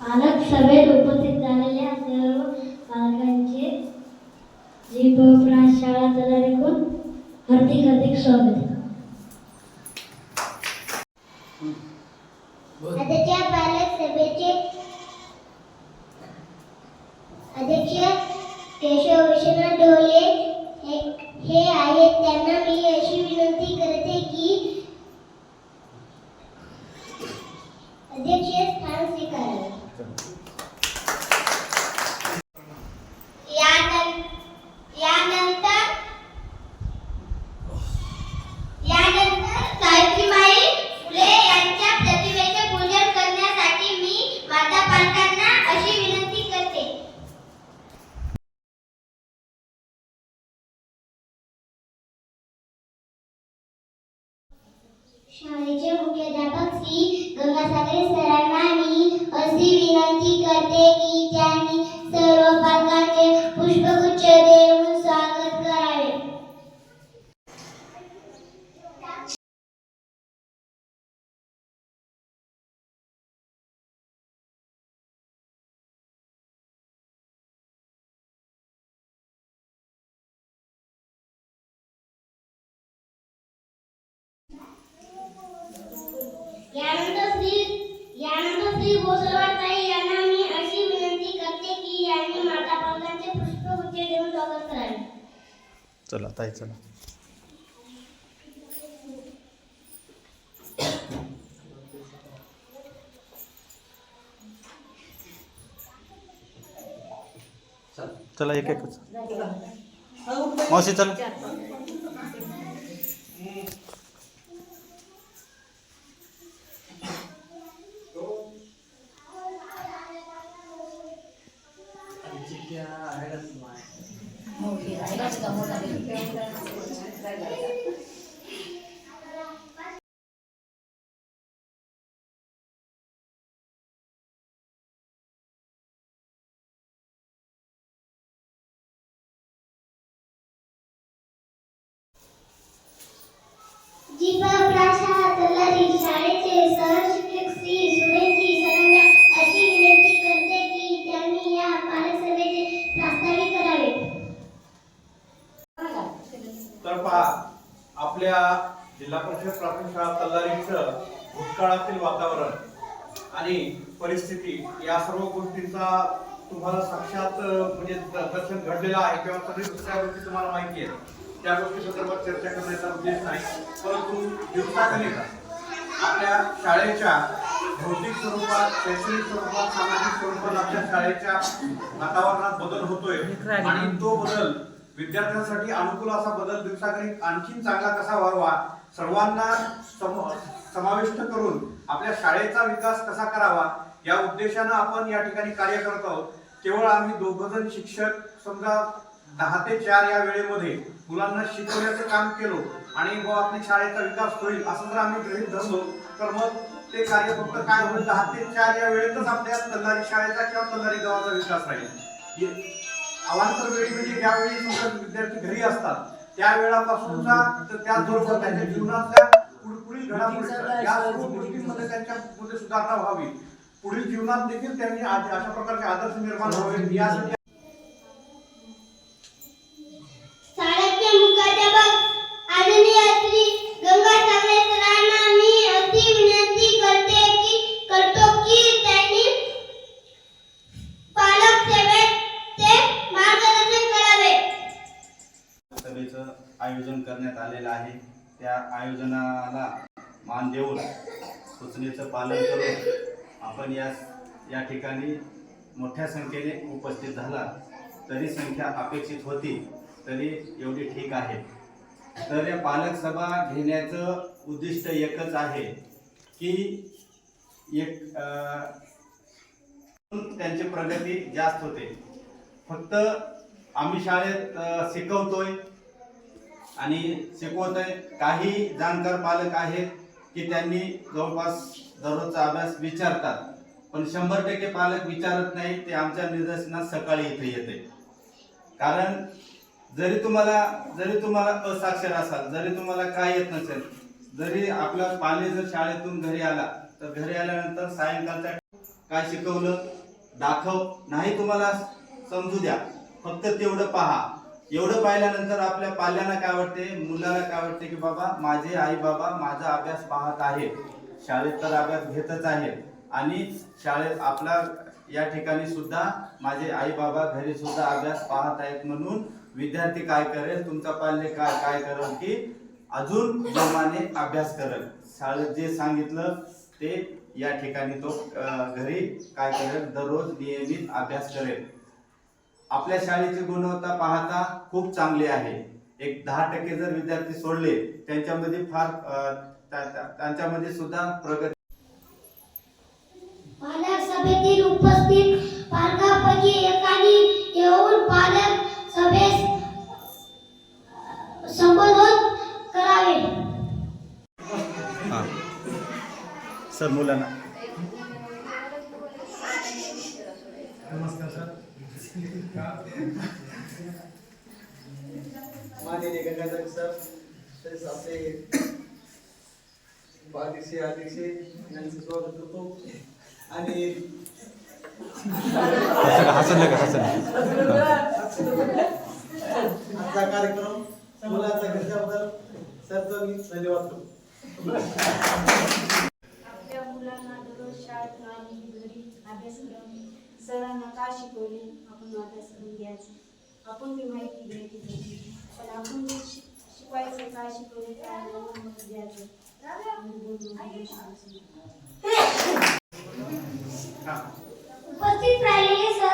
पालक सभेत उपस्थित झालेल्या सर्व पालकांचे जीभ शाळा तलारीकडून हार्दिक हार्दिक स्वागत. आजच्या पालक सभेचे अध्यक्ष केशव विश्वनाथ ढोले हे हे आहेत. त्यांना मी अशी शाळेचे मुख्याध्यापक श्री गंगासागरे सरांना मी अशी विनंती करते की त्यांनी सर्व पालकांचे पुष्पगुच्छ चला ताई चला. चला एक एकच. मावशी चला. तर पहा आपल्या जिल्हा परिषद प्राथमिक शाळा तल्लारीचं भूतकाळातील वातावरण आणि परिस्थिती या सर्व गोष्टींचा तुम्हाला साक्षात म्हणजे दर्शन घडलेलं आहे किंवा सगळी दुसऱ्या गोष्टी तुम्हाला माहिती आहेत. त्या गोष्टी संदर्भात चर्चा करण्याचा उद्देश नाही. परंतु दिवसागणिक आपल्या शाळेच्या भौतिक स्वरूपात शैक्षणिक स्वरूपात सामाजिक स्वरूपात आपल्या शाळेच्या वातावरणात बदल होतोय. आणि तो बदल विद्यार्थ्यांसाठी अनुकूल असा बदल दिवसागणिक आणखीन चांगला कसा व्हावा? सर्वांना सम- समाविष्ट करून आपल्या शाळेचा विकास कसा करावा? या उद्देशानं आपण या ठिकाणी कार्य करत आहोत. केवळ आम्ही दोघजण शिक्षक समजा दहा ते चार या वेळेमध्ये मुलांना शिकवण्याचं काम केलो आणि बुवा आपली शाळेचा विकास होईल असं जर आम्ही गृहित धरलो तर मग ते कार्य फक्त काय होईल? दहा ते चार या वेळेतच आपल्या तल्लारी शाळेचा किंवा तल्लारी गावाचा विकास राहील. ये- अवांतर वेळी म्हणजे ज्यावेळी समजा विद्यार्थी घरी असतात त्या वेळापासूनचा तर त्याचबरोबर त्यांच्या जीवनातल्या पुढ- पुढील घडामोडी या सर्व गोष्टींमध्ये त्यांच्यामध्ये सुधारणा व्हावी. पुढील जीवनात देखील त्यांनी अशा प्रकारचे आदर्श निर्माण व्हावे. यासाठी आहे. त्या आयोजनाला मान देऊन सूचनेचं पालन करून आपण या या ठिकाणी मोठ्या संख्येने उपस्थित झाला. तरी संख्या अपेक्षित होती तरी एवढी ठीक आहे. तर या पालक सभा घेण्याचं उद्दिष्ट एकच आहे की एक त्यांची प्रगती जास्त होते. फक्त आम्ही शाळेत शिकवतोय आणि शिकवत आहे काही जाणकार पालक आहेत की त्यांनी जवळपास दररोजचा अभ्यास विचारतात. पण शंभर टक्के पालक विचारत नाही ते आमच्या निदर्शनात सकाळी इथे येते. कारण जरी तुम्हाला जरी तुम्हाला असाक्षर असाल जरी तुम्हाला काय येत नसेल जरी आपला पाले जर शाळेतून घरी आला तर घरी आल्यानंतर सायंकाळच्या काय शिकवलं? दाखव. नाही तुम्हाला समजू द्या. फक्त तेवढं पहा. एवढं पाहिल्यानंतर आपल्या पाल्यांना काय वाटते? मुलाला काय वाटते की बाबा माझे आई बाबा माझा अभ्यास पाहत आहे शाळेत तर अभ्यास घेतच आहे आणि शाळेत आपला या ठिकाणी सुद्धा माझे आई बाबा घरी सुद्धा अभ्यास पाहत आहेत म्हणून विद्यार्थी काय करेल? तुमचा पाल्य काय काय करेल की अजून जोमाने अभ्यास करेल. शाळेत जे सांगितलं ते या ठिकाणी तो घरी काय करेल? दररोज नियमित अभ्यास करेल. आपल्या शाळेची गुणवत्ता पाहता खूप चांगली आहे. एक दहा टक्के जर विद्यार्थी सोडले त्यांच्यामध्ये फार त्यांच्यामध्ये सुद्धा प्रगती पालक सभेतील उपस्थित पालकांपैकी एकाने येऊन पालक सभेस संबोधन करावे. सर मुलांना. सर तसेच आपले उपाध्यक्ष अध्यक्ष यांचं स्वागत करतो. आणि आजचा कार्यक्रम मुलांचा घेतल्याबद्दल सरचं मी धन्यवाद करतो. आपल्या मुलांना दररोज शाळेत आणि घरी अभ्यासक्रम सरांना का शिकवले? आपण अभ्यासक्रम घ्यायचा. आपण ती माहिती घ्यायची. पण आपण quais locais se conectaram ao mundo viajante no mundo viajante. Tá. Porque para isso.